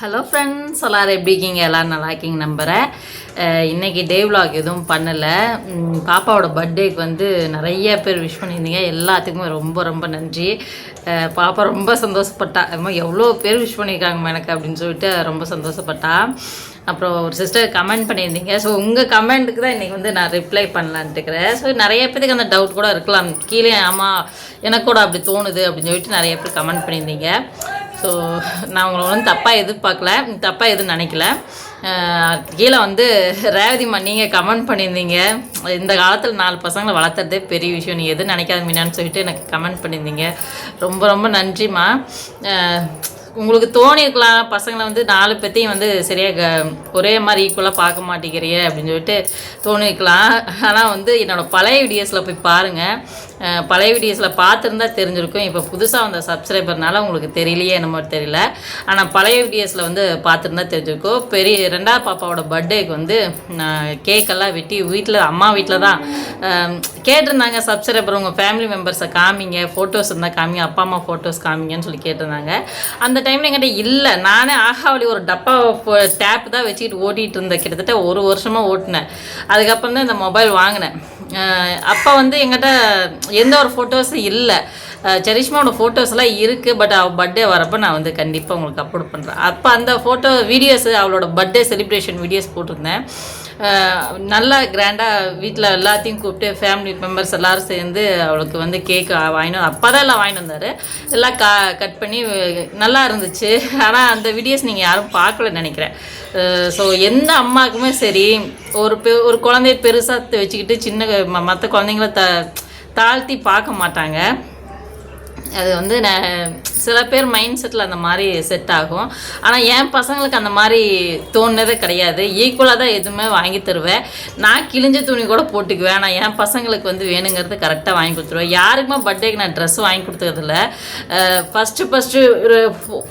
Hello friends எல்லோரும் எப்படி இருக்கீங்க? எல்லோரும் நல்லா இருக்கீங்க நம்புகிறேன் இன்றைக்கி டே விலாக் எதுவும் பண்ணலை. பாப்பாவோட பர்த்டேக்கு வந்து நிறைய பேர் விஷ் பண்ணியிருந்தீங்க. எல்லாத்துக்குமே ரொம்ப ரொம்ப நன்றி. பாப்பா ரொம்ப சந்தோஷப்பட்டா. அம்மா எவ்வளோ பேர் விஷ் பண்ணியிருக்காங்க எனக்கு அப்படின்னு சொல்லிட்டு ரொம்ப சந்தோஷப்பட்டா. அப்புறம் ஒரு சிஸ்டர் கமெண்ட் பண்ணியிருந்தீங்க. ஸோ உங்கள் கமெண்ட்டுக்கு தான் இன்றைக்கி வந்து நான் ரிப்ளை பண்ணலான்ட்டுக்கிறேன் ஸோ நிறைய பேருக்கு அந்த டவுட் கூட இருக்கலாம். கீழே ஆமாம் எனக்கு கூட அப்படி தோணுது அப்படின்னு சொல்லிட்டு நிறைய பேர் கமெண்ட் பண்ணியிருந்தீங்க. ஸோ நான் உங்களை வந்து தப்பாக எதிர்பார்க்கல. தப்பாக எதுவும் நினைக்கல. கீழே வந்து ரேவதிம்மா நீங்கள் கமெண்ட் பண்ணியிருந்தீங்க. இந்த காலத்தில் நாலு பசங்களை வளர்த்துறதே பெரிய விஷயம். நீ எதுவும் நினைக்காத மீனான்னு சொல்லிட்டு எனக்கு கமெண்ட் பண்ணியிருந்தீங்க. ரொம்ப ரொம்ப நன்றிம்மா. உங்களுக்கு தோணியிருக்கலாம் பசங்களை வந்து நாலு பேர்த்தையும் வந்து சரியாக ஒரே மாதிரி ஈக்குவலாக பார்க்க மாட்டேங்கிறியே அப்படின்னு சொல்லிட்டு தோணியிருக்கலாம் ஆனால் வந்து என்னோடய பழைய வீடியோஸில் போய் பாருங்கள் பழைய வீடியோஸில் பார்த்துருந்தா தெரிஞ்சிருக்கும். இப்போ புதுசாக வந்த சப்ஸ்கிரைபர்னால உங்களுக்கு தெரியலையே என்னமோ தெரியல. ஆனால் பழைய வீடியோஸில் வந்து பார்த்துருந்தா தெரிஞ்சிருக்கும். பெரிய ரெண்டாவது பாப்பாவோட பர்த்டேக்கு வந்து நான் கேக்கெல்லாம் வெட்டி வீட்டில் அம்மா வீட்டில் தான் கேட்டிருந்தாங்க சப்ஸ்கிரைபர் உங்கள் ஃபேமிலி மெம்பர்ஸை காமிங்க. ஃபோட்டோஸ் இருந்தால் காமிங்க. அப்பா அம்மா ஃபோட்டோஸ் காமிங்கன்னு சொல்லி கேட்டிருந்தாங்க. அந்த டைமில் என்கிட்ட இல்லை. நானே ஆகாவளி ஒரு டப்பா டேப் தான் வச்சுக்கிட்டு ஓட்டிகிட்டு இருந்தேன். கிட்டத்தட்ட ஒரு வருஷமாக ஓட்டினேன். அதுக்கப்புறம் தான் இந்த மொபைல் வாங்கினேன். அப்போ வந்து எங்கிட்ட எந்த ஒரு ஃபோட்டோஸும் இல்லை. செரிஷ்மாவோட ஃபோட்டோஸ்லாம் இருக்குது பட் அவள் பர்த்டே வரப்போ நான் வந்து கண்டிப்பாக உங்களுக்கு அப்லோட் பண்ணுறேன் அப்போ அந்த ஃபோட்டோ வீடியோஸ் அவளோட பர்த்டே செலிப்ரேஷன் வீடியோஸ் போட்டிருந்தேன். நல்லா கிராண்டாக வீட்டில் எல்லாத்தையும் கூப்பிட்டு ஃபேமிலி மெம்பர்ஸ் எல்லோரும் சேர்ந்து அவளுக்கு வந்து கேக் வாங்கினு அப்போ தான் எல்லாம் வாங்கிட்டு வந்தார். எல்லாம் கா கட் பண்ணி நல்லா இருந்துச்சு. ஆனால் அந்த வீடியோஸ் நீங்கள் யாரும் பார்க்கல நினைக்கிறேன். ஸோ எந்த அம்மாவுக்குமே சரி ஒரு பெ ஒரு குழந்தைய பெருசாக வச்சுக்கிட்டு சின்ன மற்ற குழந்தைங்கள த தாழ்த்தி பார்க்க மாட்டாங்க. அது வந்து நான் சில பேர் மைண்ட் செட்டில் அந்த மாதிரி செட் ஆகும். ஆனால் என் பசங்களுக்கு அந்த மாதிரி தோணுனதே கிடையாது. ஈக்குவலாக தான் எதுவுமே வாங்கி தருவேன். நான் கிழிஞ்ச துணி கூட போட்டுக்குவேன். ஆனால் என் பசங்களுக்கு வந்து வேணுங்கிறது கரெக்டாக வாங்கி கொடுத்துருவேன். யாருக்குமே பர்த்டேக்கு நான் ட்ரெஸ் வாங்கி கொடுத்ததில்ல ஃபஸ்ட்டு ஃபஸ்ட்டு ஒரு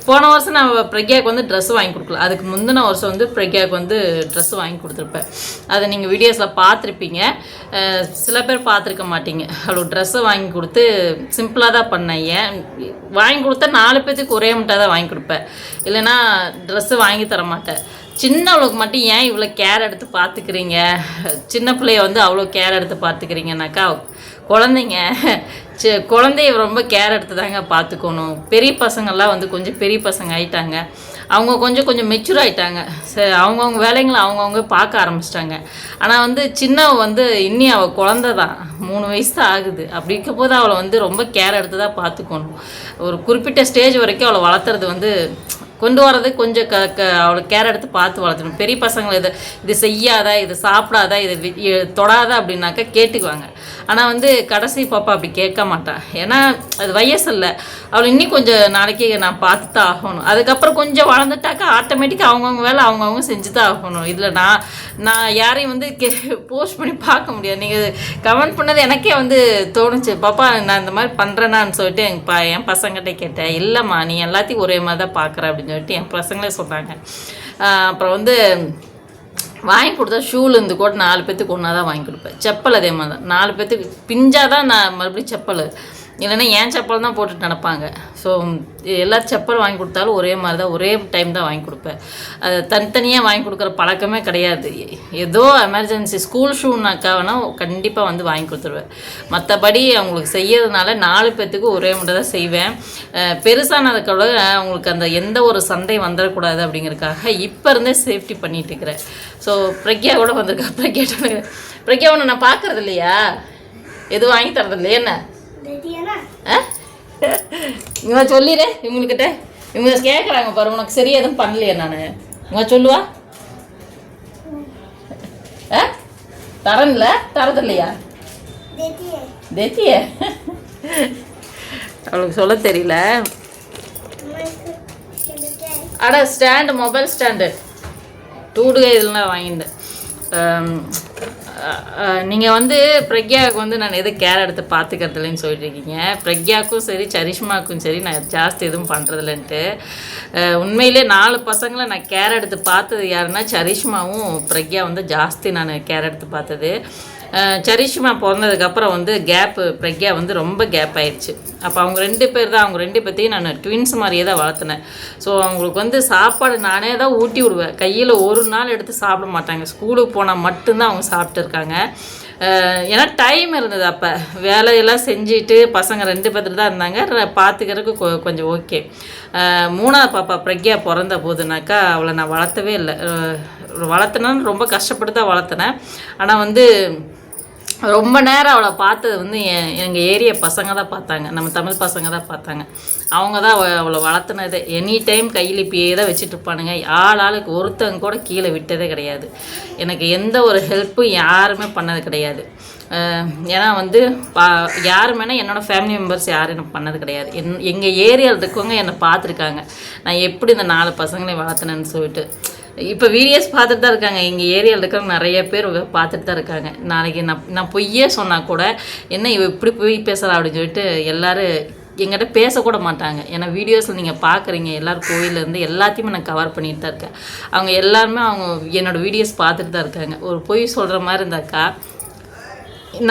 போன வருஷம் நான் பிரக்யாவுக்கு வந்து ட்ரெஸ் வாங்கி கொடுக்கல. அதுக்கு முந்தின வருஷம் வந்து பிரக்யாவுக்கு வந்து ட்ரெஸ் வாங்கி கொடுத்துருப்பேன். அதை நீங்கள் வீடியோஸில் பார்த்துருப்பீங்க. சில பேர் பார்த்துருக்க மாட்டீங்க. அவ்வளோ ட்ரெஸ்ஸை வாங்கி கொடுத்து சிம்பிளாக தான் பண்ணேன். ஏன்? வாங்கி கொடுத்தா நாலு பேர்த்துக்கு ஒரே முட்டை தான் வாங்கி கொடுப்பேன். இல்லைன்னா ட்ரெஸ்ஸு வாங்கி தர மாட்டேன். சின்னவளுக்கு மட்டும் ஏன் இவ்வளோ கேர் எடுத்து பார்த்துக்கிறீங்க? சின்ன பிள்ளைய வந்து அவ்வளோ கேர் எடுத்து பார்த்துக்கிறீங்கனாக்கா குழந்தைங்க சி குழந்தைய ரொம்ப கேர் எடுத்து தாங்க பார்த்துக்கணும். பெரிய பசங்கள்லாம் வந்து கொஞ்சம் பெரிய பசங்க ஆயிட்டாங்க. அவங்க கொஞ்சம் கொஞ்சம் மெச்சூர் ஆகிட்டாங்க சரி அவங்கவுங்க வேலைங்களை அவங்கவுங்க பார்க்க ஆரம்பிச்சிட்டாங்க. ஆனால் வந்து சின்னவ வந்து இன்னி அவள் குழந்த தான். மூணு வயசு தான் ஆகுது. அப்படி இருக்க போது அவளை வந்து ரொம்ப கேர் எடுத்து தான் பார்த்துக்கணும். ஒரு குறிப்பிட்ட ஸ்டேஜ் வரைக்கும் அவளை வளர்த்துறது வந்து கொண்டு வரது கொஞ்சம் க க அவளை கேர் எடுத்து பார்த்து வளர்த்தணும் பெரிய பசங்களை இது இது செய்யாத இது சாப்பிடாத இது தொடாதா தொடாத அப்படின்னாக்கா கேட்டுக்குவாங்க. ஆனால் வந்து கடைசி பாப்பா அப்படி கேட்க மாட்டாள் ஏன்னா அது வயசு இல்லை. அவள் இன்னும் கொஞ்சம் நாளைக்கு நான் பார்த்து தான் ஆகணும். அதுக்கப்புறம் கொஞ்சம் வளர்ந்துட்டாக்கா ஆட்டோமேட்டிக்காக அவங்கவுங்க வேலை அவங்கவுங்க செஞ்சு தான் ஆகணும். இதில் நான் நான் யாரையும் வந்து கே போஸ்ட் பண்ணி பார்க்க முடியாது. நீங்கள் கமெண்ட் பண்ணது எனக்கே வந்து தோணுச்சு. பாப்பா நான் இந்த மாதிரி பண்ணுறேனான்னு சொல்லிட்டு எங்கள் பா என் பசங்கிட்ட கேட்டேன். இல்லைம்மா நீ எல்லாத்தையும் ஒரே மாதிரி தான் பார்க்குற அப்படின்னு சொல்லிட்டு என் பசங்களே சொன்னாங்க. அப்புறம் வந்து வாங்கி கொடுத்தா ஷூலேருந்து கூட நாலு பேத்துக்கு ஒன்றா தான் வாங்கி கொடுப்பேன். செப்பல் அதே மாதிரி தான் நாலு பேத்துக்கு பிஞ்சாதான் தான் நான் மறுபடியும் செப்பல். இல்லைன்னா ஏன் செப்பல் தான் போட்டுட்டு நடப்பாங்க. ஸோ எல்லா செப்பல் வாங்கி கொடுத்தாலும் ஒரே மாதிரி தான் ஒரே டைம் தான் வாங்கி கொடுப்பேன். அது தனித்தனியாக வாங்கி கொடுக்குற பழக்கமே கிடையாது. ஏதோ எமர்ஜென்சி ஸ்கூல் ஷூனாக்கா வேணால் கண்டிப்பாக வந்து வாங்கி கொடுத்துருவேன். மற்றபடி அவங்களுக்கு செய்யறதுனால நாலு பேர்த்துக்கு ஒரே முறை தான் செய்வேன். அஹ் பெருசானதுக்கூட அவங்களுக்கு அந்த எந்த ஒரு சண்டை வந்துடக்கூடாது அப்படிங்கிறதுக்காக இப்போ இருந்தே சேஃப்டி பண்ணிகிட்டு இருக்கிறேன். ஸோ பிரக்யா கூட வந்திருக்கா? பிரக்யா பிரக்யா ஒன்று நான் பார்க்குறது இல்லையா? எதுவும் வாங்கி தரது இல்லையா என்ன? இவங்க சொல்லிடு இவங்கக்கிட்ட இவங்க கேட்குறாங்க பாரு உனக்கு சரி எதுவும் பண்ணலையே நான். இவங்க சொல்லுவா? ஆ? தரன்ல? தரது இல்லையா தேத்திய? அவளுக்கு சொல்ல தெரியல. அட ஸ்டாண்டு மொபைல் ஸ்டாண்டு டூடுகை இதெல்லாம் வாங்கியிருந்தேன் நீங்கள் வந்து பிரக்யாவுக்கு வந்து நான் எதுவும் கேர் எடுத்து பார்த்துக்கறதில்லைன்னு சொல்லிட்டு இருக்கீங்க பிரக்யாவுக்கும் சரி சரிஷ்மாவுக்கும் சரி நான் ஜாஸ்தி எதுவும் பண்ணுறதில்லன்ட்டு உண்மையிலே நாலு பசங்களை நான் கேர் எடுத்து பார்த்தது யாருன்னா சரிஷ்மாவும் பிரக்யா வந்து ஜாஸ்தி நான் கேர் எடுத்து பார்த்தது. சரிஷ்மா பிறந்ததுக்கப்புறம் வந்து கேப்பு பிரக்யா வந்து ரொம்ப கேப் ஆயிடுச்சு அப்போ அவங்க ரெண்டு பேர் தான் அவங்க ரெண்டு பேர்த்தையும் நான் ட்வின்ஸ் மாதிரியே தான் வளர்த்தினேன். ஸோ அவங்களுக்கு வந்து சாப்பாடு நானே தான் ஊட்டி விடுவேன். கையில் ஒரு நாள் எடுத்து சாப்பிட மாட்டாங்க. ஸ்கூலுக்கு போனால் மட்டும்தான் அவங்க சாப்பிட்டுருக்காங்க ஏன்னா டைம் இருந்தது அப்போ. வேலையெல்லாம் செஞ்சுட்டு பசங்க ரெண்டு பேர்த்துல தான் இருந்தாங்க. பார்த்துக்கிறதுக்கு பார்த்துக்கறதுக்கு கொ- கொஞ்சம் ஓகே மூணாவது பாப்பா பிரக்யா பிறந்த போதுனாக்கா அவளை நான் வளர்த்தவே இல்லை. வளர்த்தினான்னு ரொம்ப கஷ்டப்பட்டு தான் வளர்த்தினேன். ஆனால் வந்து ரொம்ப நேரம் அவளை பார்த்தது வந்து என் எங்கள் ஏரிய பசங்க தான் பார்த்தாங்க. நம்ம தமிழ் பசங்க தான் பார்த்தாங்க. அவங்க தான் அவளை வளர்த்துனது. எனி டைம் கையில் இப்பயே தான் வச்சுட்டு இருப்பானுங்க ஆள் ஆளுக்கு ஒருத்தங்க கூட கீழே விட்டதே கிடையாது. எனக்கு எந்த ஒரு ஹெல்ப்பும் யாருமே பண்ணது கிடையாது. ஏன்னா வந்து பா யாருமேனா என்னோடய ஃபேமிலி மெம்பர்ஸ் யாரும் எனக்கு பண்ணது கிடையாது. என் எங்கள் ஏரியாவில் இருக்கவங்க என்னை பார்த்துருக்காங்க. நான் எப்படி இந்த நாலு பசங்களையும் வளர்த்துனேன்னு சொல்லிட்டு. இப்போ வீடியோஸ் பார்த்துட்டு தான் இருக்காங்க. எங்கள் ஏரியாவில் இருக்கிறவங்க நிறைய பேர் பார்த்துட்டு தான் இருக்காங்க. நாளைக்கு நான் நான் பொய்யே சொன்னால் கூட என்ன இவ இப்படி போய் பேசுகிறா அப்படின்னு சொல்லிட்டு எல்லோரும் எங்கிட்ட பேசக்கூட மாட்டாங்க. ஏன்னா வீடியோஸில் நீங்கள் பார்க்குறீங்க எல்லோரும் கோயிலேருந்து எல்லாத்தையுமே நான் கவர் பண்ணிட்டு தான் இருக்கேன். அவங்க எல்லாருமே அவங்க என்னோடய வீடியோஸ் பார்த்துட்டு தான் இருக்காங்க. ஒரு பொய் சொல்கிற மாதிரி இருந்தாக்கா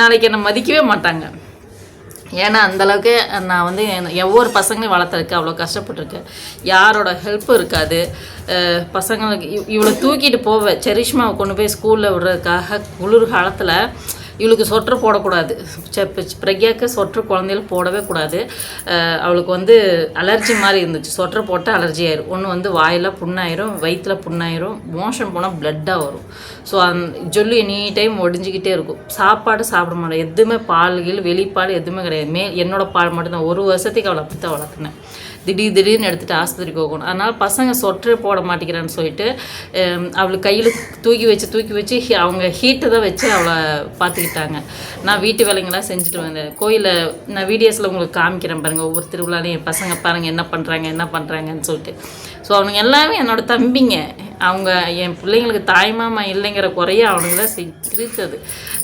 நாளைக்கு என்னை மதிக்கவே மாட்டாங்க. ஏன்னா அந்தளவுக்கு நான் வந்து ஒவ்வொரு பசங்களையும் வளர்த்துருக்கு அவ்வளோ கஷ்டப்பட்டிருக்கேன் யாரோட ஹெல்ப்பும் இருக்காது. பசங்களுக்கு இவ் இவளை தூக்கிட்டு போவேன் செரிஷ்மாவை கொண்டு போய் ஸ்கூலில் விடுறதுக்காக குளிர் காலத்தில் இவளுக்கு சொட்டர் போடக்கூடாது. பிரக்யாவுக்கு சொட்டர் குழந்தைகள் போடவே கூடாது. அவளுக்கு வந்து அலர்ஜி மாதிரி இருந்துச்சு. சொட்டர் போட்டால் அலர்ஜி ஆயிரும். ஒன்று வந்து வாயில் புண்ணாயிரும் வயிற்றில் புண்ணாயிரும் மோஷன் போனால் பிளட்டாக வரும். ஸோ அந் ஜொல்லு எனி டைம் ஒடிஞ்சிக்கிட்டே இருக்கும். சாப்பாடு சாப்பிட மாட்டேன். எதுவுமே பால் கீழ் வெளிப்பால் எதுவுமே கிடையாது. மே என்னோட பால் மட்டும்தான். ஒரு வருஷத்துக்கு அவளை அப்படி தான் வளர்த்துனேன். திடீர் திடீர்னு எடுத்துகிட்டு ஆஸ்பத்திரிக்கு போகணும். அதனால் பசங்க சொட்டர் போட மாட்டேங்கிறான்னு சொல்லிட்டு அவளுக்கு கையில் தூக்கி வச்சு தூக்கி வச்சு ஹீ- அவங்க ஹீட்டை தான் வச்சு அவளை பார்த்துக்கிட்டாங்க. நான் வீட்டு வேலைங்களாம் செஞ்சுட்டு வந்தேன். கோயிலில் நான் வீடியோஸில் உங்களுக்கு காமிக்கிறேன் பாருங்கள் ஒவ்வொரு திருவிழாலையும் என் பசங்க பாருங்கள் என்ன பண்ணுறாங்க என்ன பண்ணுறாங்கன்னு சொல்லிட்டு. ஸோ அவனுங்க எல்லாமே என்னோட தம்பிங்க. அவங்க என் பிள்ளைங்களுக்கு தாய்மாமா இல்லைங்கிற குறைய அவனுங்க தான் திருத்தது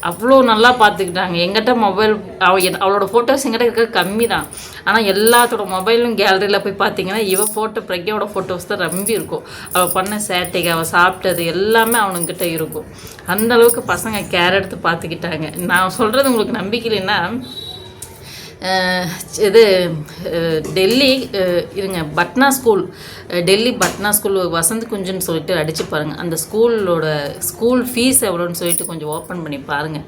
அவ்வளோ நல்லா பார்த்துக்கிட்டாங்க எங்கிட்ட மொபைல் அவ அவளோட ஃபோட்டோஸ் எங்கிட்ட இருக்க கம்மி தான் ஆனால் எல்லாத்தோட மொபைலும் கேலரியில் போய் பார்த்தீங்கன்னா இவ ஃபோட்டோ பிரக்யாவோட ஃபோட்டோஸ் தான் ரொம்ப இருக்கும். அவள் பண்ண சேட்டைக்கு அவள் சாப்பிட்டது எல்லாமே அவனுங்கிட்ட இருக்கும். அந்த அளவுக்கு பசங்க கேர் எடுத்து பார்த்துக்கிட்டாங்க நான் சொல்கிறது உங்களுக்கு நம்பிக்கை இல்லைன்னா இது டெல்லி இருங்க பட்னா ஸ்கூல். டெல்லி பட்னா ஸ்கூல் வசந்த் குஞ்சுன்னு சொல்லிட்டு அடித்து பாருங்கள் அந்த ஸ்கூலோட ஸ்கூல் ஃபீஸ் எவ்வளோன்னு சொல்லிட்டு கொஞ்சம் ஓப்பன் பண்ணி பாருங்கள்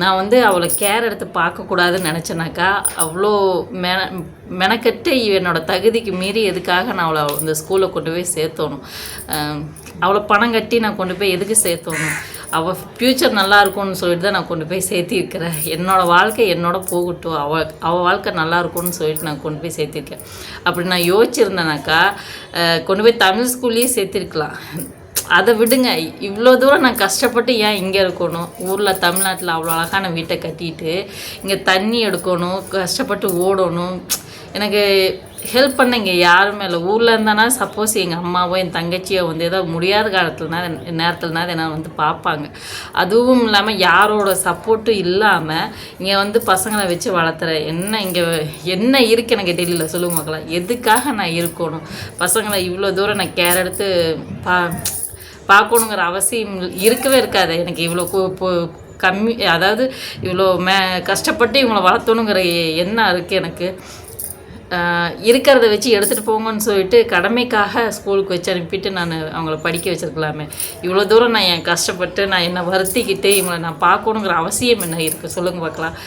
நான் வந்து அவளை கேர் எடுத்து பார்க்கக்கூடாதுன்னு நினச்சேனாக்கா அவ்வளோ மென மெனக்கட்டு என்னோடய தகுதிக்கு மீறி எதுக்காக நான் அவளை அந்த ஸ்கூலில் கொண்டு போய் சேர்த்தோணும். அவளை பணம் கட்டி நான் கொண்டு போய் எதுக்கு சேர்த்தோணும்? அவள் ஃப்யூச்சர் நல்லா இருக்கும்னு சொல்லிட்டு தான் நான் கொண்டு போய் சேர்த்திருக்கிறேன். என்னோடய வாழ்க்கை என்னோட போகட்டும். அவள் அவள் வாழ்க்கை நல்லா இருக்கும்னு சொல்லிட்டு நான் கொண்டு போய் சேர்த்திருக்கேன். அப்படி நான் யோசிச்சிருந்தேனாக்கா கொண்டு போய் தமிழ் ஸ்கூல்லேயே சேர்த்திருக்கலாம். அதை விடுங்க. இவ்வளோ தூரம் நான் கஷ்டப்பட்டு ஏன் இங்கே இருக்கணும்? ஊரில் தமிழ்நாட்டில் அவ்வளோ அழகான வீட்டை கட்டிட்டு இங்கே தண்ணி எடுக்கணும் கஷ்டப்பட்டு ஓடணும். எனக்கு ஹெல்ப் பண்ணுங்க இங்கே யாருமே இல்லை. ஊரில் இருந்தானா சப்போஸ் எங்கள் அம்மாவோ என் தங்கச்சியோ வந்து ஏதோ முடியாத காலத்துலனா நேரத்துலனா என்ன வந்து பார்ப்பாங்க. அதுவும் இல்லாமல் யாரோட சப்போர்ட்டும் இல்லாமல் இங்கே வந்து பசங்களை வச்சு வளர்த்துற என்ன இங்கே என்ன இருக்கு எனக்கு டெல்லியில் சொல்லுங்க மக்களா. எதுக்காக நான் இருக்கணும்? பசங்களை இவ்வளோ தூரம் நான் கேர் எடுத்து பா பார்க்கணுங்கிற அவசியம் இருக்கவே இருக்காது. எனக்கு இவ்வளோ கம்மி அதாவது இவ்வளோ மே கஷ்டப்பட்டு இவங்களை வளர்த்தணுங்கிற எண்ணம் இருக்குது எனக்கு. இருக்கிறத வச்சு எடுத்துகிட்டு போங்கன்னு சொல்லிட்டு கடமைக்காக ஸ்கூலுக்கு வச்சு அனுப்பிட்டு நான் அவங்கள படிக்க வச்சுருக்கலாமே. இவ்வளோ தூரம் நான் என் கஷ்டப்பட்டு நான் என்னை வருத்திக்கிட்டு இவங்களை நான் பார்க்கணுங்கிற அவசியம் என்ன இருக்குது சொல்லுங்கள் பார்க்கலாம்.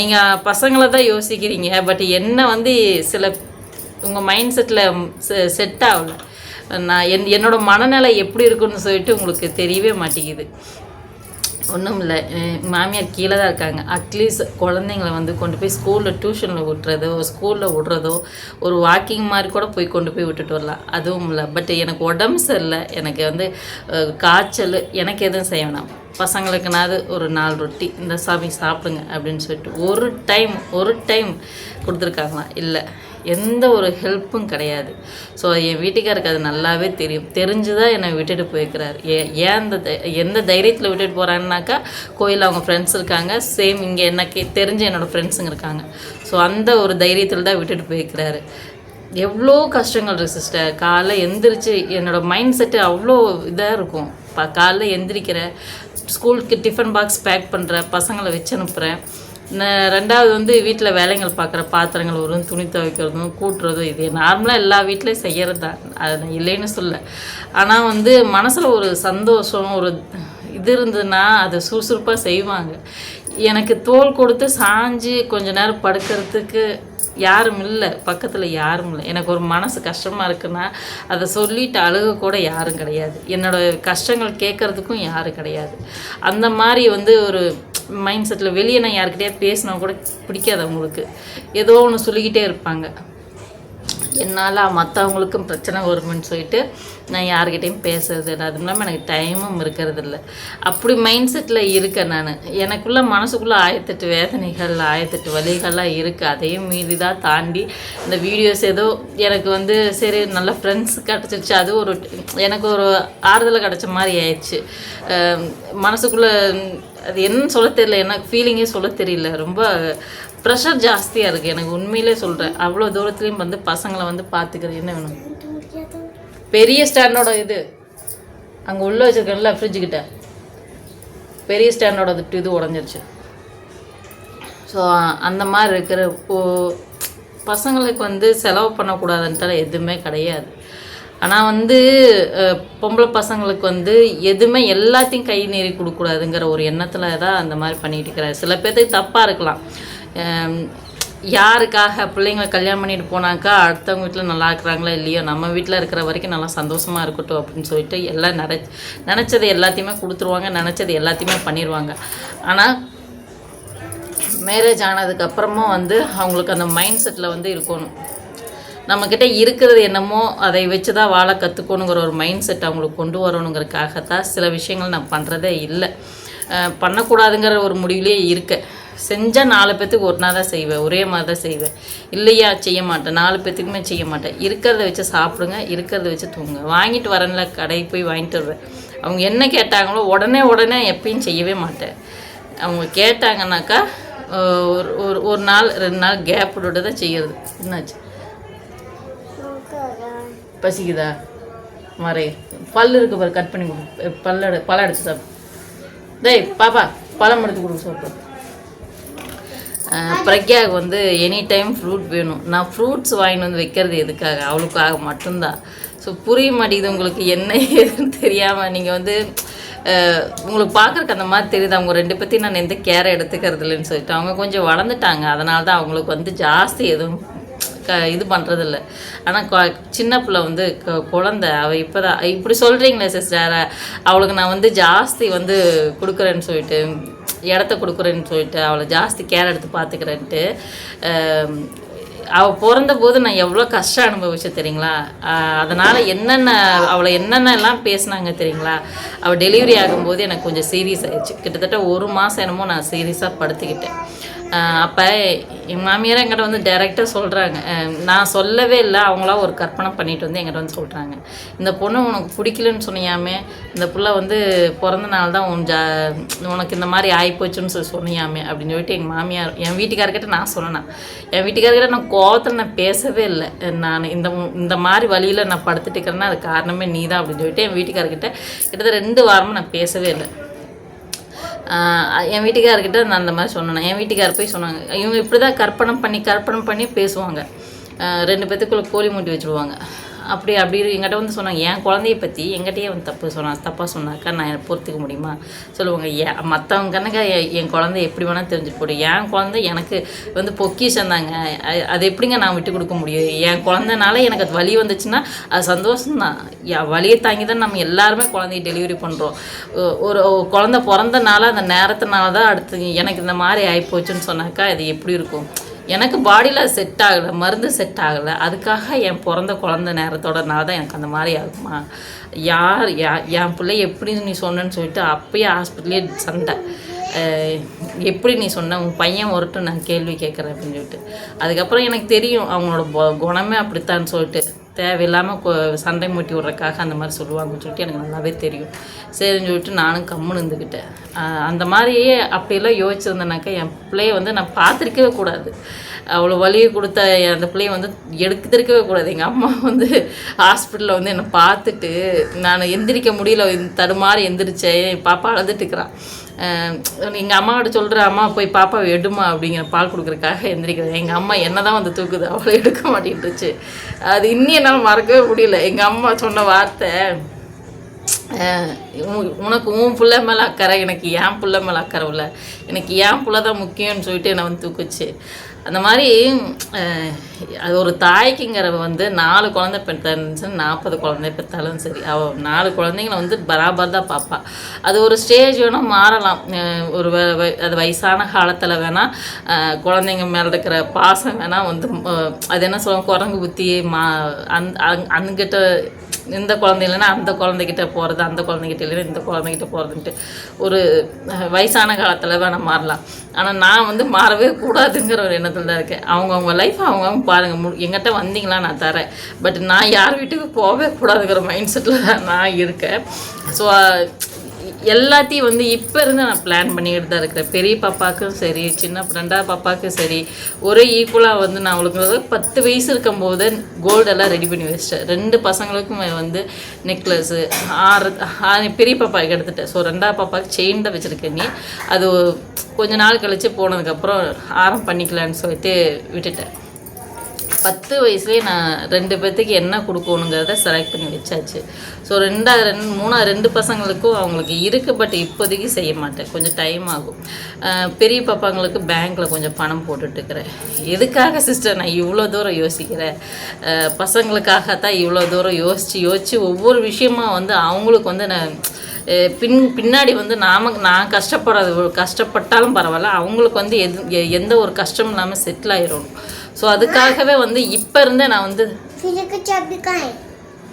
நீங்கள் பசங்களை தான் யோசிக்கிறீங்க பட் என்ன வந்து சில உங்கள் மைண்ட் செட்டில் செட் ஆகல. நான் என் என்னோட மனநிலை எப்படி இருக்குன்னு சொல்லிட்டு உங்களுக்கு தெரியவே மாட்டேங்குது. ஒன்றும் இல்லை மாமியார் கீழே தான் இருக்காங்க. அட்லீஸ்ட் குழந்தைங்கள வந்து கொண்டு போய் ஸ்கூலில் டியூஷனில் விட்டுறதோ ஸ்கூலில் விட்றதோ ஒரு வாக்கிங் மாதிரி கூட போய் கொண்டு போய் விட்டுட்டு வரலாம். அதுவும் இல்லை. பட் எனக்கு உடம்பு சரியில்லை. எனக்கு வந்து காய்ச்சல். எனக்கு எதுவும் செய்ய வேணாம். பசங்களுக்குனாவது ஒரு நாலு ரொட்டி. இந்த சாமி சாப்பிடுங்க அப்படின்னு சொல்லிட்டு ஒரு டைம் ஒரு டைம் கொடுத்துருக்காங்களாம். இல்லை. எந்த ஒரு ஹெல்ப்பும் கிடையாது. ஸோ என் வீட்டுக்காருக்கு அது நல்லாவே தெரியும். தெரிஞ்சு தான் என்னை விட்டுட்டு போயிருக்கிறார். ஏ ஏன் அந்த தை- எந்த தைரியத்தில் விட்டுட்டு போகிறான்னாக்கா கோயிலில் அவங்க ஃப்ரெண்ட்ஸ் இருக்காங்க. சேம் இங்கே எனக்கு தெரிஞ்ச என்னோடய ஃப்ரெண்ட்ஸுங்க இருக்காங்க. ஸோ அந்த ஒரு தைரியத்தில் தான் விட்டுட்டு போயிருக்கிறாரு. எவ்வளோ கஷ்டங்கள் இருக்குது சிஸ்டர் காலைல எந்திரிச்சு என்னோடய மைண்ட் செட்டு அவ்வளோ இதாக இருக்கும். ப காலைல எந்திரிக்கிற ஸ்கூலுக்கு டிஃபன் பாக்ஸ் பேக் பண்ணுற பசங்களை வச்சு அனுப்புகிறேன் ரெண்டாவது வந்து வீட்டில் வேலைகள் பார்க்குற பாத்திரங்கள் வரும் துணி துவைக்கிறதும் கூட்டுறதும் இது நார்மலாக எல்லா வீட்லேயும் செய்கிறது தான் அது நான் இல்லைன்னு சொல்ல. ஆனால் வந்து மனசில் ஒரு சந்தோஷம் ஒரு இது இருந்ததுன்னா அதை சுறுசுறுப்பாக செய்வாங்க. எனக்கு தோல் கொடுத்து சாஞ்சு கொஞ்ச நேரம் படுக்கிறதுக்கு யாரும் இல்லை பக்கத்தில் யாரும் இல்லை. எனக்கு ஒரு மனசு கஷ்டமாக இருக்குன்னா அதை சொல்லிட்டு அழுக கூட யாரும் கிடையாது. என்னோட கஷ்டங்கள் கேட்குறதுக்கும் யாரும் கிடையாது. அந்த மாதிரி வந்து ஒரு மைண்ட் செட்டில் வெளியே நான் யாருக்கிட்டே பேசினா கூட பிடிக்காது அவங்களுக்கு. ஏதோ ஒன்று சொல்லிக்கிட்டே இருப்பாங்க. என்னால் மற்றவங்களுக்கும் பிரச்சனை வரும்னு சொல்லிட்டு நான் யார்கிட்டையும் பேசுறது இல்லை. அதுவும் இல்லாமல் எனக்கு டைமும் இருக்கிறது இல்லை அப்படி மைண்ட் செட்டில் இருக்கேன் நான். எனக்குள்ளே மனசுக்குள்ளே ஆயிரத்தெட்டு வேதனைகள் ஆயிரத்தெட்டு வலிகள்லாம் இருக்குது அதையும் மீறி தான் தாண்டி இந்த வீடியோஸ் ஏதோ எனக்கு வந்து சரி நல்ல ஃப்ரெண்ட்ஸ் கிடச்சிருச்சு. அது ஒரு எனக்கு ஒரு ஆறுதலை கிடச்ச மாதிரி ஆயிடுச்சு. மனசுக்குள்ளே அது என்னன்னு சொல்ல தெரியல. எனக்கு ஃபீலிங்கே சொல்ல தெரியல. ரொம்ப ப்ரெஷர் ஜாஸ்தியாக இருக்குது எனக்கு உண்மையிலே சொல்கிறேன் அவ்வளோ தூரத்துலேயும் வந்து பசங்களை வந்து பார்த்துக்கிறது என்ன வேணும்? பெரிய ஸ்டாண்டோட இது. அங்கே உள்ளே வச்சிருக்கேன்ல ஃப்ரிட்ஜுக்கிட்ட பெரிய ஸ்டாண்டோட இது இது உடஞ்சிருச்சு. ஸோ அந்த மாதிரி இருக்கிற இப்போ பசங்களுக்கு வந்து செலவு பண்ணக்கூடாதுன்ட்டு எதுவுமே கிடையாது. ஆனால் வந்து பொம்பளை பசங்களுக்கு வந்து எதுவுமே எல்லாத்தையும் கை நேரி கொடுக்கூடாதுங்கிற ஒரு எண்ணத்தில் தான் அந்த மாதிரி பண்ணிகிட்டு இருக்கிறாரு. சில பேர்த்துக்கு தப்பாக இருக்கலாம். யாருக்காக பிள்ளைங்களை கல்யாணம் பண்ணிட்டு போனாக்கா அடுத்தவங்க வீட்டில் நல்லா இருக்கிறாங்களா இல்லையோ நம்ம வீட்டில் இருக்கிற வரைக்கும் நல்லா சந்தோஷமாக இருக்கட்டும் அப்படின்னு சொல்லிட்டு எல்லாம் நினை நினச்சது எல்லாத்தையுமே கொடுத்துருவாங்க நினச்சது எல்லாத்தையுமே பண்ணிடுவாங்க ஆனால் மேரேஜ் ஆனதுக்கப்புறமும் வந்து அவங்களுக்கு அந்த மைண்ட் செட்டில் வந்து இருக்கணும். நம்மக்கிட்ட இருக்கிறது என்னமோ அதை வச்சு தான் வாழ கற்றுக்கணுங்கிற ஒரு மைண்ட் செட் அவங்களுக்கு கொண்டு வரணுங்கிறதுக்காக தான் சில விஷயங்கள் நான் பண்ணுறதே இல்லை. பண்ணக்கூடாதுங்கிற ஒரு முடிவிலே இருக்க. செஞ்சால் நாலு பேத்துக்கு ஒரு நாள் தான் செய்வேன் ஒரே மாதிரி தான் செய்வேன். இல்லையா செய்ய மாட்டேன். நாலு பேத்துக்குமே செய்ய மாட்டேன். இருக்கிறத வச்சு சாப்பிடுங்க இருக்கிறத வச்சு தூங்க வாங்கிட்டு வரேன்ல கடைக்கு போய் வாங்கிட்டு வருவேன். அவங்க என்ன கேட்டாங்களோ உடனே உடனே எப்பயும் செய்யவே மாட்டேன். அவங்க கேட்டாங்கன்னாக்கா ஒரு ஒரு ஒரு நாள் ரெண்டு நாள் கேப் தான் செய்யறது. என்னாச்சு? பசிக்குதா? மறை. பல் இருக்க பாரு கட் பண்ணி கொடு. பல்ல பழம் எடுத்து சாப்பிடு. டேய் பாப்பா பழம் எடுத்து கொடுக்க சாப்பிடு. பிரக்யாவுக்கு வந்து எனி டைம் ஃப்ரூட் வேணும். நான் ஃப்ரூட்ஸ் வாங்கிட்டு வந்து வைக்கிறது எதுக்காக? அவளுக்காக மட்டும்தான். ஸோ புரிய மாட்டேங்குது உங்களுக்கு என்ன ஏதுன்னு தெரியாமல் நீங்கள் வந்து உங்களுக்கு பார்க்குறக்கு அந்த மாதிரி தெரியுது? அவங்க ரெண்டு பற்றி நான் எந்த கேரை எடுத்துக்கிறது இல்லைன்னு சொல்லிட்டு. அவங்க கொஞ்சம் வளர்ந்துட்டாங்க. அதனால தான் அவங்களுக்கு வந்து ஜாஸ்தி எதுவும் க இது பண்ணுறதில்ல ஆனால் சின்ன பிள்ளை வந்து க குழந்த அவள் இப்போ தான் இப்படி சொல்கிறீங்களே சிஸ்டர் அவளுக்கு நான் வந்து ஜாஸ்தி வந்து கொடுக்குறேன்னு சொல்லிட்டு இடத்த கொடுக்குறேன்னு சொல்லிட்டு அவளை ஜாஸ்தி கேர் எடுத்து பார்த்துக்கிறேன்ட்டு அவள் பிறந்த போது நான் எவ்வளோ கஷ்டம் அனுபவிச்சேன் தெரியுங்களா? அதனால் என்னென்ன அவளை என்னென்னலாம் பேசுனாங்க தெரியுங்களா? அவள் டெலிவரி ஆகும்போது எனக்கு கொஞ்சம் சீரியஸ் ஆயிடுச்சு. கிட்டத்தட்ட ஒரு மாதம் என்னமோ நான் சீரியஸாக படுத்துக்கிட்டேன். அப்போ எங்கள் மாமியார் எங்கிட்ட வந்து டைரெக்டாக சொல்கிறாங்க நான் சொல்லவே இல்லை அவங்களா ஒரு கற்பனை பண்ணிட்டு வந்து எங்கிட்ட வந்து சொல்கிறாங்க இந்த பொண்ணு உனக்கு பிடிக்கலன்னு சொன்னியாமே இந்த புள்ள வந்து பிறந்த நாள் தான் உன் ஜா உனக்கு இந்த மாதிரி ஆகிப்போச்சுன்னு சொல்லி சொன்னியாமே அப்படின்னு சொல்லிட்டு எங்கள் மாமியார் என் வீட்டுக்காரர்கிட்ட நான் சொன்னேன். என் வீட்டுக்காரர்கிட்ட நான் கோவத்தில் நான் பேசவே இல்லை. நான் இந்த இந்த மாதிரி வழியில் நான் படுத்துட்டு இருக்கிறேன்னா அது காரணமே நீ தான் அப்படின்னு சொல்லிட்டு என் வீட்டுக்காரர்கிட்ட கிட்டத்தட்ட ரெண்டு வாரமாக நான் பேசவே இல்லை. என் வீட்டுக்காரர்கிட்ட நான் அந்த மாதிரி சொன்னேன். என் வீட்டுக்காரர் போய் சொன்னாங்க. இவங்க இப்படி தான் கற்பனை பண்ணி கற்பனை பண்ணி பேசுவாங்க. ரெண்டு பேத்துக்குள்ளே கோழி மூட்டி வச்சுருவாங்க. அப்படி அப்படி எங்கிட்ட வந்து சொன்னாங்க என் குழந்தைய பற்றி எங்கிட்டயே வந்து தப்பு சொன்னாங்க தப்பாக சொன்னாக்கா நான் பொறுத்துக்க முடியுமா? சொல்லுவாங்க ஏன் மற்றவங்க கணக்கா என் என் குழந்தை எப்படி வேணால் தெரிஞ்சுட்டு போடும் என் குழந்தை எனக்கு வந்து பொக்கிஷம் தாங்க. அது எப்படிங்க நான் விட்டு கொடுக்க முடியும்? என் குழந்தைனால எனக்கு அது வலி வந்துச்சுன்னா அது சந்தோஷம் தான் வலியை தாங்கி தான் நம்ம எல்லாருமே குழந்தைய டெலிவரி பண்ணுறோம் ஒரு குழந்த பிறந்தனால அந்த நேரத்தினால தான் அடுத்து எனக்கு இந்த மாதிரி ஆகிப்போச்சுன்னு சொன்னாக்கா அது எப்படி இருக்கும்? எனக்கு பாடியில் செட் ஆகலை மருந்து செட் ஆகலை. அதுக்காக என் பிறந்த குழந்த நேரத்தோடனால தான் எனக்கு அந்த மாதிரி ஆகுமா? யார் யா என் பிள்ளை எப்படி நீ சொன்னேன்னு சொல்லிட்டு அப்பயே ஹாஸ்பிட்டலே சண்டை. எப்படி நீ சொன்ன? உன் பையன் ஒருட்டும் நான் கேள்வி கேட்குறேன் அப்படின்னு சொல்லிட்டு. அதுக்கப்புறம் எனக்கு தெரியும் அவங்களோட குணமே அப்படித்தான் சொல்லிட்டு. தேவையில்லாமல் சண்டை மூட்டி விட்றக்காக அந்த மாதிரி சொல்லுவாங்கன்னு சொல்லிட்டு எனக்கு நல்லாவே தெரியும். சரின்னு சொல்லிட்டு நானும் கம்முன்னு இருந்துக்கிட்டேன் அந்த மாதிரியே அப்படியெல்லாம் யோசிச்சிருந்தேனாக்கா என் பிள்ளைய வந்து நான் பார்த்துருக்கவே கூடாது. அவ்வளோ வழியை கொடுத்த அந்த பிள்ளைய வந்து எடுத்துருக்கவே கூடாது. எங்கள் அம்மா வந்து ஹாஸ்பிட்டலில் வந்து என்னை பார்த்துட்டு நான் எந்திரிக்க முடியல தடுமாறி எந்திரிச்சேன். பாப்பா அழுதுட்டு இருக்கிறான் எங்கள் அம்மாவோட சொல்கிற அம்மா போய் பாப்பாவை எடுமா அப்படிங்கிற பால் கொடுக்குறக்காக எந்திரிக்கிறது எங்கள் அம்மா என்ன தான் வந்து தூக்குது அவ்வளோ எடுக்க மாட்டேன்ட்டுச்சு. அது இன்னும் என்னால் மறக்கவே முடியல. எங்கள் அம்மா சொன்ன வார்த்தை உ- உனக்கு உன் பிள்ளை மேலே அக்கறை எனக்கு என் பிள்ளை மேலே அக்கறை இல்லை. எனக்கு என் பிள்ளை தான் முக்கியம்னு சொல்லிட்டு என்னை வந்து தூக்குச்சு. அந்த மாதிரி அது ஒரு தாய்க்குங்கிற வந்து நாலு குழந்தை பெற்றாலும் நாற்பது குழந்தை பெற்றாலும் சரி அவள் நாலு குழந்தைங்கள வந்து பராபர் தான் பார்ப்பா அது ஒரு ஸ்டேஜ் வேணால் மாறலாம். ஒரு வ- வ- அது வயசான காலத்தில் வேணால் குழந்தைங்க மேலே இருக்கிற பாசம் வேணால் வந்து அது என்ன சொல்லுவாங்க குரங்கு புத்தி மா அந் அங் அங்கிட்ட இந்த குழந்தை இல்லைன்னா அந்த குழந்தைகிட்ட போகிறது அந்த குழந்தைகிட்ட இல்லைன்னா இந்த குழந்தைகிட்ட போகிறதுன்ட்டு ஒரு வயசான காலத்தில் வேணால் மாறலாம். ஆனால் நான் வந்து மாறவே கூடாதுங்கிற ஒரு எண்ணத்தில் தான் இருக்கேன். அவங்கவுங்க லைஃப் அவங்கவுங்க பாருங்கள் மு எங்கிட்ட வந்தீங்களா நான் தரேன். பட் நான் யார் வீட்டுக்கு போகவே கூடாதுங்கிற மைண்ட் செட்டில் நான் இருக்கேன். ஸோ எல்லாத்தையும் வந்து இப்போ இருந்து நான் பிளான் பண்ணிக்கிட்டு தான் இருக்கிறேன். பெரிய பாப்பாவுக்கும் சரி சின்ன ரெண்டாவது பாப்பாவுக்கும் சரி ஒரே ஈக்குவலாக வந்து நான் அவளுக்கு பத்து வயசு இருக்கும்போது கோல்டெல்லாம் ரெடி பண்ணி வச்சிட்டேன். ரெண்டு பசங்களுக்கும் வந்து நெக்லஸ்ஸு ஆறு பெரிய பாப்பாவுக்கு எடுத்துட்டேன். ஸோ ரெண்டாவது பாப்பாவுக்கு செயின் தான் வச்சுருக்கேன் நீ. அது கொஞ்ச நாள் கழித்து போனதுக்கப்புறம் ஆரம் பண்ணிக்கலான்னு சொல்லிட்டு விட்டுட்டேன். பத்து வயசுலேயே நான் ரெண்டு பேர்த்துக்கு என்ன கொடுக்கணுங்கிறத செலக்ட் பண்ணி வச்சாச்சு. ஸோ ரெண்டா ரெண்டு மூணா ரெண்டு பசங்களுக்கும் அவங்களுக்கு இருக்குது பட் இப்போதைக்கு செய்ய மாட்டேன். கொஞ்சம் டைம் ஆகும். பெரிய பாப்பாங்களுக்கு பேங்க்கில் கொஞ்சம் பணம் போட்டுட்ருக்கிறேன் எதுக்காக சிஸ்டர் நான் இவ்வளோ தூரம் யோசிக்கிறேன்? பசங்களுக்காக தான் இவ்வளோ தூரம் யோசித்து யோசித்து ஒவ்வொரு விஷயமா வந்து அவங்களுக்கு வந்து நான் பின் பின்னாடி வந்து நாம நான் கஷ்டப்படுறது கஷ்டப்பட்டாலும் பரவாயில்ல. அவங்களுக்கு வந்து எது எந்த ஒரு கஷ்டமும் இல்லாமல் செட்டில் ஆயிடணும் ஸோ அதுக்காகவே வந்து இப்போ இருந்தே நான் வந்து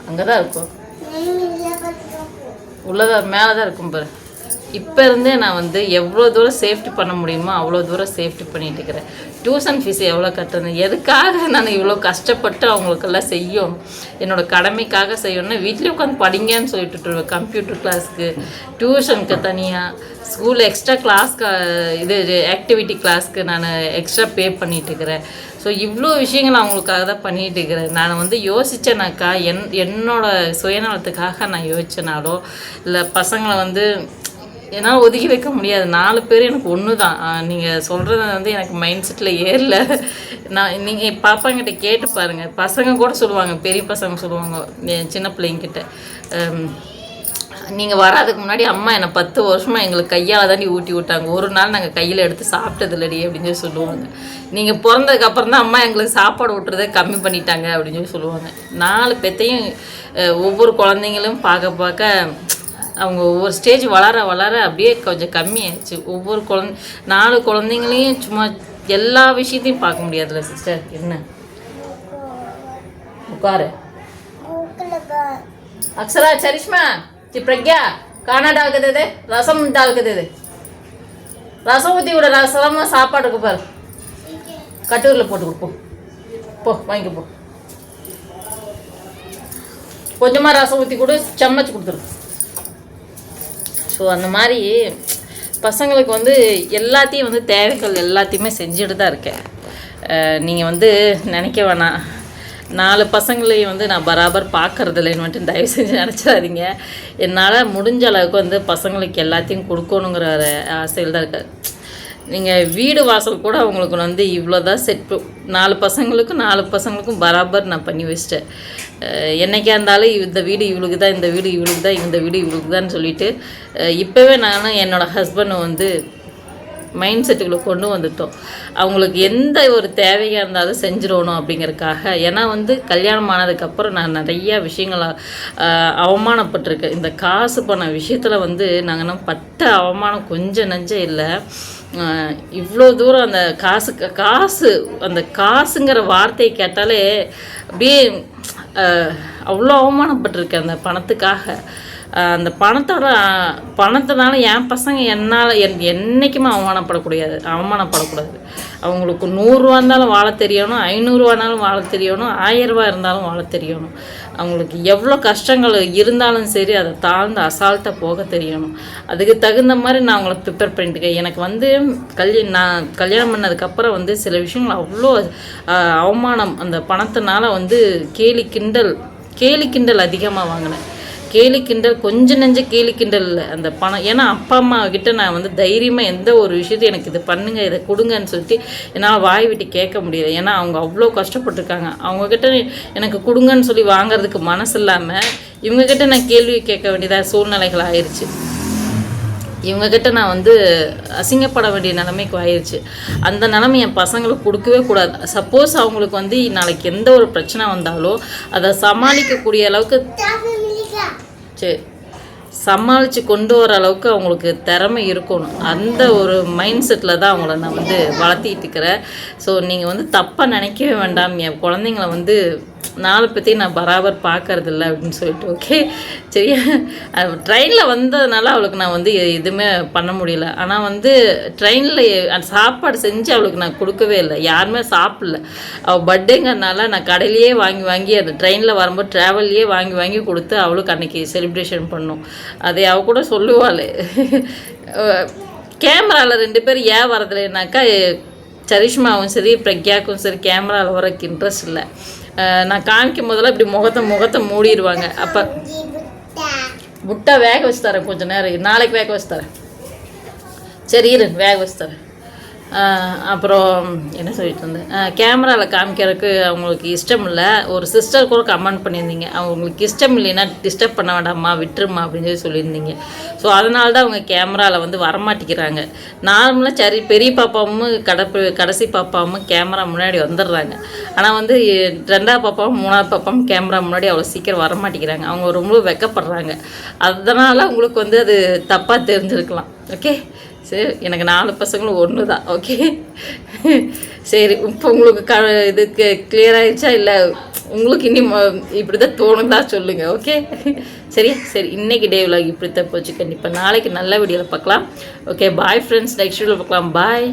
அங்கே தான் இருக்கும். உள்ளதான் மேலே தான் இருக்கும் பாரு. இப்போ இருந்தே நான் வந்து எவ்வளோ தூரம் சேஃப்டி பண்ண முடியுமோ அவ்வளோ தூரம் சேஃப்டி பண்ணிட்டு இருக்கிறேன். டியூஷன் ஃபீஸ் எவ்வளோ கட்டணும்? எதுக்காக நான் இவ்வளோ கஷ்டப்பட்டு அவங்களுக்கெல்லாம் செய்யும்? என்னோட கடமைக்காக செய்யணும்னா வீட்லேயே உட்காந்து படிங்கன்னு சொல்லிட்டு கம்ப்யூட்டர் கிளாஸ்க்கு டியூஷனுக்கு தனியாக ஸ்கூலில் எக்ஸ்ட்ரா கிளாஸ்க்கு இது ஆக்டிவிட்டி கிளாஸ்க்கு நான் எக்ஸ்ட்ரா பே பண்ணிட்டுருக்கிறேன் ஸோ இவ்வளோ விஷயங்கள் அவங்களுக்காக தான் பண்ணிட்டு இருக்கிறேன். நான் வந்து யோசித்தேனாக்கா என் என்னோட சுயநலத்துக்காக நான் யோசிச்சனாலோ இல்லை பசங்களை வந்து என்னால் ஒதுக்கி வைக்க முடியாது. நாலு பேர் எனக்கு ஒன்று தான் நீங்கள் சொல்கிறது வந்து எனக்கு மைண்ட் செட்டில் ஏறல. நான் நீங்கள் பாப்பாங்கிட்ட கேட்டு பாருங்கள் பசங்க கூட சொல்லுவாங்க. பெரிய பசங்க சொல்லுவாங்க. என் சின்ன பிள்ளைங்கிட்ட. நீங்கள் வராதுக்கு முன்னாடி அம்மா என்னை பத்து வருஷமாக எங்களுக்கு கையால் தாண்டி ஊட்டி விட்டாங்க. ஒரு நாள் நாங்கள் கையில் எடுத்து சாப்பிட்டது இல்லடி அப்படின்னு சொல்லி சொல்லுவாங்க. நீங்கள் பிறந்ததுக்கப்புறம் தான் அம்மா எங்களுக்கு சாப்பாடு ஊட்டுறதை கம்மி பண்ணிட்டாங்க அப்படின்னு சொல்லி சொல்லுவாங்க. நாலு பேத்தையும் ஒவ்வொரு குழந்தைங்களும் பார்க்க பார்க்க அவங்க ஒவ்வொரு ஸ்டேஜ் வளர வளர அப்படியே கொஞ்சம் கம்மியாயிடுச்சு. ஒவ்வொரு குழந்த நாலு குழந்தைங்களையும் சும்மா எல்லா விஷயத்தையும் பார்க்க முடியாதுல்ல சிஸ்டர் என்ன? உட்காரு. அக்ஷரா சரிஷ்மா சி பிரக்யா கானாடா இருக்குது ரசம் இருக்குது ரசம் ஊற்றி விட ரசமாக சாப்பாடுக்கு பாரு. கட்டூரில் போட்டு கொடுப்போம் போ. வாங்கிக்க கொஞ்சமாக ரசம் ஊற்றி கொடு சம்மச்சு கொடுத்துரு. ஸோ அந்த மாதிரி பசங்களுக்கு வந்து எல்லாத்தையும் வந்து தேவைகள் எல்லாத்தையுமே செஞ்சுட்டு தான் இருக்கேன். நீங்கள் வந்து நினைக்க வேணாம். நாலு பசங்களையும் வந்து நான் பராபர் பார்க்கறது இல்லைன்னு மட்டும் தயவு செஞ்சு நினச்சிடாதீங்க. என்னால் முடிஞ்ச அளவுக்கு வந்து பசங்களுக்கு எல்லாத்தையும் கொடுக்கணுங்கிற ஒரு ஆசையில் தான் இருக்குது நீங்கள் வீடு வாசல் கூட அவங்களுக்கு வந்து இவ்வளோ தான் செட் நாலு பசங்களுக்கும் நாலு பசங்களுக்கும் பராபர் நான் பண்ணி வச்சிட்டேன். என்றைக்கா என்னைக்கா இருந்தாலும் இந்த வீடு இவளுக்கு தான் இந்த வீடு இவளுக்கு தான் இந்த வீடு இவளுக்கு தான் சொல்லிவிட்டு இப்போவே நானும் என்னோடய ஹஸ்பண்டை வந்து மைண்ட் செட்டுக்குள்ளே கொண்டு வந்துட்டோம். அவங்களுக்கு எந்த ஒரு தேவையாக இருந்தாலும் செஞ்சிடணும் அப்படிங்கிறதுக்காக. ஏன்னா வந்து கல்யாணம் ஆனதுக்கப்புறம் நான் நிறையா விஷயங்களை அவமானப்பட்டிருக்கேன். இந்த காசு பண விஷயத்தில் வந்து நாங்கள் பட்ட அவமானம் கொஞ்சம் நஞ்சம் இல்லை. இவ்வளோ தூரம் அந்த காசு காசு அந்த காசுங்கிற வார்த்தையை கேட்டாலே அப்படியே அவ்வளோ அவமானப்பட்டிருக்கேன் அந்த பணத்துக்காக. அந்த பணத்தோட பணத்தினால என் பசங்க என்னால் என் என்றைக்குமே அவமானப்படக்கூடாது அவமானப்படக்கூடாது. அவங்களுக்கு நூறுரூவா இருந்தாலும் வாழ தெரியணும் ஐநூறுரூவா இருந்தாலும் வாழ தெரியணும் ஆயிரரூவா இருந்தாலும் வாழ தெரியணும் அவங்களுக்கு எவ்வளோ கஷ்டங்கள் இருந்தாலும் சரி அதை தாழ்ந்து அசால்ட்டாக போக தெரியணும். அதுக்கு தகுந்த மாதிரி நான் அவங்கள ப்ரிப்பேர் பண்ணிட்டுருக்கேன் எனக்கு வந்து கல்யாண நான் கல்யாணம் பண்ணதுக்கப்புறம் வந்து சில விஷயங்கள் அவ்வளோ அவமானம் அந்த பணத்தினால வந்து கேலி கிண்டல் கேலி கிண்டல் அதிகமாக வாங்கினேன். கேலி கிண்டல் கொஞ்சம் நெஞ்ச கேலி கிண்டல் இல்லை அந்த பணம். ஏன்னா அப்பா அம்மா கிட்ட நான் வந்து தைரியமாக எந்த ஒரு விஷயத்தையும் எனக்கு இது பண்ணுங்க இதை கொடுங்கன்னு சொல்லிட்டு என்னால் வாய் விட்டு கேட்க முடியல. ஏன்னா அவங்க அவ்வளோ கஷ்டப்பட்டிருக்காங்க. அவங்கக்கிட்ட எனக்கு கொடுங்கன்னு சொல்லி வாங்குறதுக்கு மனசு இல்லாமல் இவங்கக்கிட்ட நான் கேள்வி கேட்க வேண்டியதாக சூழ்நிலைகள் ஆயிடுச்சு இவங்கக்கிட்ட நான் வந்து அசிங்கப்பட வேண்டிய நிலைமைக்கு ஆயிடுச்சு அந்த நிலைமை என் பசங்களுக்கு கொடுக்கவே கூடாது. சப்போஸ் அவங்களுக்கு வந்து நாளைக்கு எந்த ஒரு பிரச்சனை வந்தாலும் அதை சமாளிக்கக்கூடிய அளவுக்கு சரி சமாளித்து கொண்டு வர அளவுக்கு அவங்களுக்கு திறமை இருக்கணும். அந்த ஒரு மைண்ட் செட்டில் தான் அவங்கள நான் வந்து வளர்த்திட்டு இருக்கிறேன். ஸோ நீங்கள் வந்து தப்பாக நினைக்கவே வேண்டாம். என் குழந்தைங்கள வந்து நாளை பற்றி நான் பராபர் பார்க்கறதில்ல அப்படின்னு சொல்லிட்டு ஓகே சரியா? ட்ரெயினில் வந்ததுனால அவளுக்கு நான் வந்து எதுவுமே பண்ண முடியல. ஆனால் வந்து ட்ரெயினில் சாப்பாடு செஞ்சு அவளுக்கு நான் கொடுக்கவே இல்லை. யாருமே சாப்பிடல. அவள் பர்த்டேங்கிறனால நான் கடையிலேயே வாங்கி வாங்கி அந்த ட்ரெயினில் வரும்போது ட்ராவல்லையே வாங்கி வாங்கி கொடுத்து அவளுக்கு அன்னைக்கு செலிப்ரேஷன் பண்ணோம். அதை அவள் கூட சொல்லுவாள். கேமராவில் ரெண்டு பேரும் ஏன் வரதில்லைனாக்கா சரிஷ்மாவும் சரி பிரக்யாக்கும் சரி கேமராவில் வரக்கு இன்ட்ரெஸ்ட் இல்லை. நான் காமிக்கும் போதெல்லாம் இப்படி முகத்தை முகத்தை மூடிடுவாங்க அப்போ. முட்டை வேக வச்சு தரேன் கொஞ்சம் நேரம். நாளைக்கு வேக வச்சு தரேன் சரி இரு வேக வச்சு தரேன் அப்புறம் என்ன சொல்லிட்டு இருந்தேன்? கேமராவில் காமிக்கிறதுக்கு அவங்களுக்கு இஷ்டம் இல்லை. ஒரு சிஸ்டர் கூட கமெண்ட் பண்ணியிருந்தீங்க. அவங்களுக்கு இஷ்டம் இல்லைன்னா டிஸ்டர்ப் பண்ண வேண்டாம்மா விட்டுருமா அப்படின்னு சொல்லி சொல்லியிருந்தீங்க. ஸோ அதனால தான் அவங்க கேமராவில் வந்து வரமாட்டேங்கிறாங்க. நார்மலாக சரி பெரிய பாப்பாவும் கடப்பு கடைசி பாப்பாவும் கேமரா முன்னாடி வந்துடுறாங்க. ஆனால் வந்து ரெண்டாவது பாப்பாவும் மூணாவது பாப்பாவும் கேமரா முன்னாடி அவ்வளோ சீக்கிரம் வரமாட்டேங்கிறாங்க. அவங்க ரொம்ப வெக்கப்படுறாங்க. அதனால் உங்களுக்கு வந்து அது தப்பாக தெரிஞ்சிருக்கலாம். ஓகே சரி எனக்கு நாலு பசங்களும் ஒன்று தான் ஓகே சரி இப்போ உங்களுக்கு க இதுக்கு கிளியர் ஆயிடுச்சா? இல்லை உங்களுக்கு இனி இப்படி தான் தோணுதா சொல்லுங்கள் ஓகே சரியா சரி இன்னைக்கு டே விலாக் இப்படி தான் போச்சு. கண்டிப்பாக நாளைக்கு நல்ல வீடியோவில் பார்க்கலாம். ஓகே பாய் ஃப்ரெண்ட்ஸ் நெக்ஸ்ட் வீடியோவில் பார்க்கலாம். பாய்